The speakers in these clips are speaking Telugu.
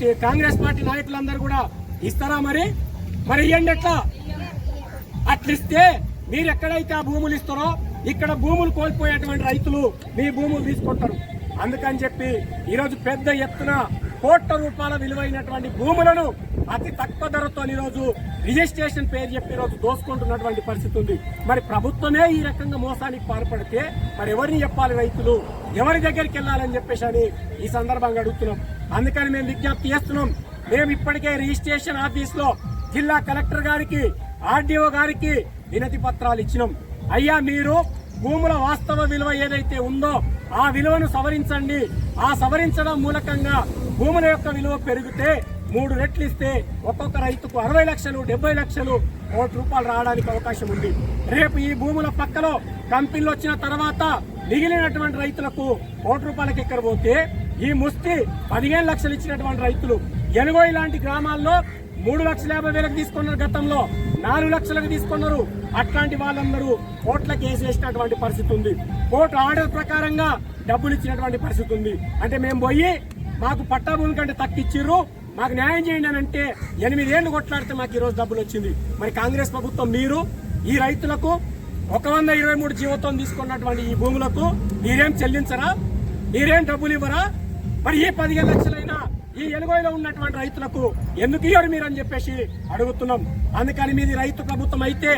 కాంగ్రెస్ పార్టీ నాయకులందరూ కూడా ఇస్తారా మరి? మరి ఇవ్వండి ఎట్లా? అట్లిస్తే మీరు ఎక్కడైతే ఆ భూములు ఇస్తారో ఇక్కడ భూములు కోల్పోయేటువంటి రైతులు మీ భూములు తీసుకుంటారు. అందుకని చెప్పి ఈరోజు పెద్ద ఎత్తున కోట్ల రూపాయల విలువైనటువంటి భూములను అతి తక్కువ ధరతో ఈరోజు రిజిస్ట్రేషన్ పేరు చెప్పి ఈరోజు దోసుకుంటున్నటువంటి పరిస్థితి ఉంది. మరి ప్రభుత్వమే ఈ రకంగా మోసానికి పాల్పడితే మరి ఎవరిని చెప్పాలి రైతులు? ఎవరి దగ్గరికి వెళ్ళాలని చెప్పేసి అని ఈ సందర్భంగా అడుగుతున్నాం. అందుకని మేము విజ్ఞప్తి చేస్తున్నాం. మేము ఇప్పటికే రిజిస్ట్రేషన్ ఆఫీస్లో జిల్లా కలెక్టర్ గారికి ఆర్డీఓ గారికి వినతి పత్రాలు ఇచ్చినాం. అయ్యా మీరు భూముల వాస్తవ విలువ ఏదైతే ఉందో ఆ విలువను సవరించండి. ఆ సవరించడం మూలకంగా భూముల యొక్క విలువ పెరిగితే మూడు రెట్లు ఇస్తే ఒక్కొక్క రైతుకు అరవై లక్షలు డెబ్బై లక్షలు కోటి రూపాయలు రావడానికి అవకాశం ఉంది. రేపు ఈ భూముల పక్కలో కంపెనీలు వచ్చిన తర్వాత మిగిలినటువంటి రైతులకు కోటి రూపాయలకి ఎక్కడ పోతే ఈ ముస్తి పదిహేను లక్షలు ఇచ్చినటువంటి రైతులు. ఎనుగో ఇలాంటి గ్రామాల్లో మూడు లక్షల యాభై వేలకు తీసుకున్నారు గతంలో. నాలుగు లక్షలకు తీసుకున్నారు. అట్లాంటి వాళ్ళందరూ కోట్లకు వేసేసినటువంటి పరిస్థితి ఉంది. కోర్టు ఆర్డర్ ప్రకారంగా డబ్బులు ఇచ్చినటువంటి పరిస్థితి ఉంది. అంటే మేము పోయి మాకు పట్టా భూమి కంటే తక్కిచ్చిర్రు మాకు న్యాయం చేయండి అని అంటే ఎనిమిదేళ్ళు కొట్లాడితే మాకు ఈరోజు డబ్బులు వచ్చింది. మరి కాంగ్రెస్ ప్రభుత్వం మీరు ఈ రైతులకు ఒక వంద ఇరవై మూడు జీవోత్వం తీసుకున్నటువంటి ఈ భూములకు మీరేం చెల్లించరా? మీరేం డబ్బులు ఇవ్వరా? మరి ఈ పదిహేను లక్షలైనా ఈ ఎలుగోయలో ఉన్నటువంటి రైతులకు ఎందుకు ఇవ్వరు మీరు అని చెప్పేసి అడుగుతున్నాం. అందుకని మీది రైతు ప్రభుత్వం అయితే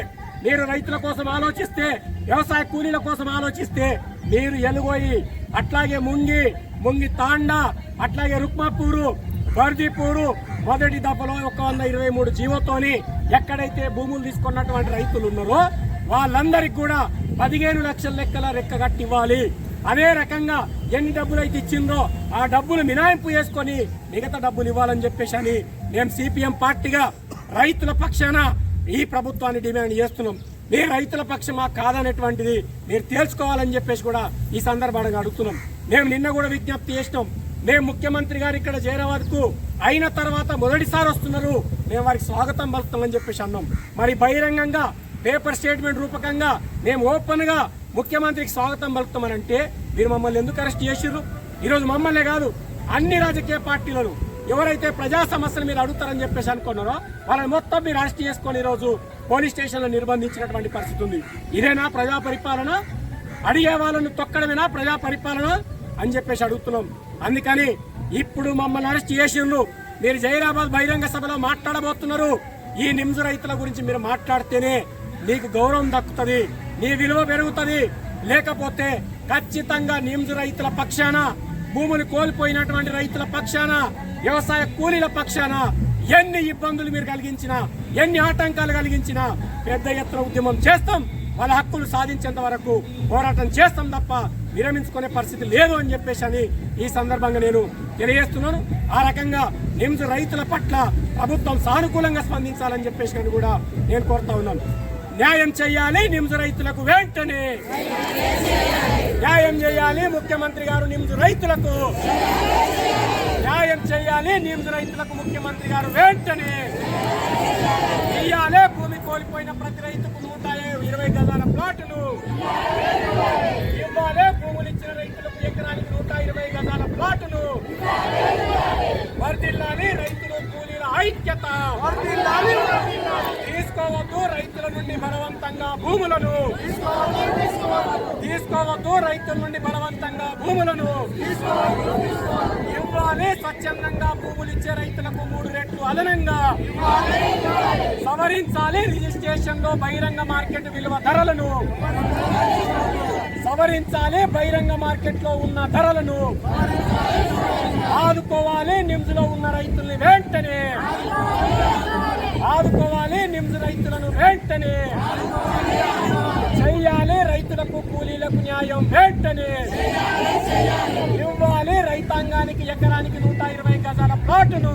మీరు రైతుల కోసం ఆలోచిస్తే వ్యవసాయ కూలీల కోసం ఆలోచిస్తే మీరు ఎలుగోయి అట్లాగే ముంగి ముంగి తాండా అట్లాగే రుక్మాపూరు బర్దీపూరు మొదటి దఫలో ఒక వంద ఇరవై మూడు జీవోతోని ఎక్కడైతే భూములు తీసుకున్నటువంటి రైతులు ఉన్నారో వాళ్ళందరికీ కూడా పదిహేను లక్షల లెక్కల రెక్కగట్టి ఇవ్వాలి అదే రకంగా ఎన్ని డబ్బులు అయితే ఇచ్చిందో ఆ డబ్బులు మినాయింపు చేసుకొని మిగతా డబ్బులు ఇవ్వాలని చెప్పేసి అని మేము సిపిఎం పార్టీగా రైతుల పక్షాన ఈ ప్రభుత్వాన్ని డిమాండ్ చేస్తున్నాం. మీరు రైతుల పక్షమా కాదనేటువంటిది మీరు తేల్చుకోవాలని చెప్పేసి కూడా ఈ సందర్భంగా అడుగుతున్నాం. మేము నిన్న కూడా విజ్ఞప్తి చేసినాం. మేము ముఖ్యమంత్రి గారు ఇక్కడ చేరే వరకు అయిన తర్వాత మొదటిసారి వస్తున్నారు. మేము వారికి స్వాగతం పలుకుతామని చెప్పేసి అన్నాం. మరి బహిరంగంగా పేపర్ స్టేట్మెంట్ రూపకంగా మేము ఓపెన్గా ముఖ్యమంత్రికి స్వాగతం పలుకుతామని అంటే మీరు మమ్మల్ని ఎందుకు అరెస్ట్ చేసిర్రు? ఈరోజు మమ్మల్నే కాదు అన్ని రాజకీయ పార్టీలను ఎవరైతే ప్రజా సమస్యలు మీరు అడుగుతారని చెప్పేసి అనుకున్నారో వాళ్ళని మొత్తం మీరు అరెస్ట్ చేసుకొని ఈరోజు పోలీస్ స్టేషన్లో నిర్బంధించినటువంటి పరిస్థితి ఉంది. ఇదేనా ప్రజా పరిపాలన? అడిగే వాళ్ళను తొక్కడమేనా ప్రజా పరిపాలన? అని చెప్పేసి అడుగుతున్నాం. అందుకని ఇప్పుడు మమ్మల్ని అరెస్ట్ చేసిండ్రు మీరు జైరాబాద్ బహిరంగ సభలో మాట్లాడబోతున్నారు. ఈ నిమ్జు రైతుల గురించి మీరు మాట్లాడితేనే నీకు గౌరవం దక్కుతుంది నీ విలువ పెరుగుతుంది. లేకపోతే ఖచ్చితంగా నిమ్స్ రైతుల పక్షాన భూములు కోల్పోయినటువంటి రైతుల పక్షాన వ్యవసాయ కూలీల పక్షాన ఎన్ని ఇబ్బందులు మీరు కలిగించినా ఎన్ని ఆటంకాలు కలిగించినా పెద్ద ఎత్తున ఉద్యమం చేస్తాం. వాళ్ళ హక్కులు సాధించేంత వరకు పోరాటం చేస్తాం తప్ప విరమించుకునే పరిస్థితి లేదు అని చెప్పేసి అని ఈ సందర్భంగా నేను తెలియజేస్తున్నాను. ఆ రకంగా నిమ్స్ రైతుల పట్ల ప్రభుత్వం సానుకూలంగా స్పందించాలని చెప్పేసి అని కూడా నేను కోరుతా ఉన్నాను. న్యాయం చేయాలి నిమ్స్ రైతులకు వెంటనే. న్యాయం చేయాలి ముఖ్యమంత్రి గారు నిమ్స్ రైతులకు. న్యాయం చేయాలి నిమ్స్ రైతులకు ముఖ్యమంత్రి గారు వెంటనే. ఇయ్యాలే భూమి కోల్పోయిన ప్రతి రైతుకు నూట ఇరవై గజాల ప్లాటును ఇవ్వాలే భూములు ఇచ్చిన రైతులకు ఎకరానికి నూట ఇరవై గజాల ప్లాటును వర్దిల్లాలి రైతులు కూలీల ఐక్యత. తీసుకోవద్దు రైతుల నుండి బలవంతంగా భూములను తీసుకోవద్దు. రైతుల నుండి బలవంతంగా భూములను ఇవ్వాలి. స్వచ్ఛందంగా భూములు ఇచ్చే రైతులకు మూడు రెట్లు అదనంగా సవరించాలి. రిజిస్ట్రేషన్లో బహిరంగ మార్కెట్ విలువ ధరలను సవరించాలి. బహిరంగ మార్కెట్లో ఉన్న ధరలను ఆదుకోవాలి. నిమ్స్లో ఉన్న రైతుల్ని వెంటనే ఆదుకోవాలి నిమ్స్ రైతులను వెంటనే చెయ్యాలి రైతులకు కూలీలకు న్యాయం వెంటనే ఇవ్వాలి రైతాంగానికి ఎకరానికి నూట ఇరవై గజాల ప్లాటును.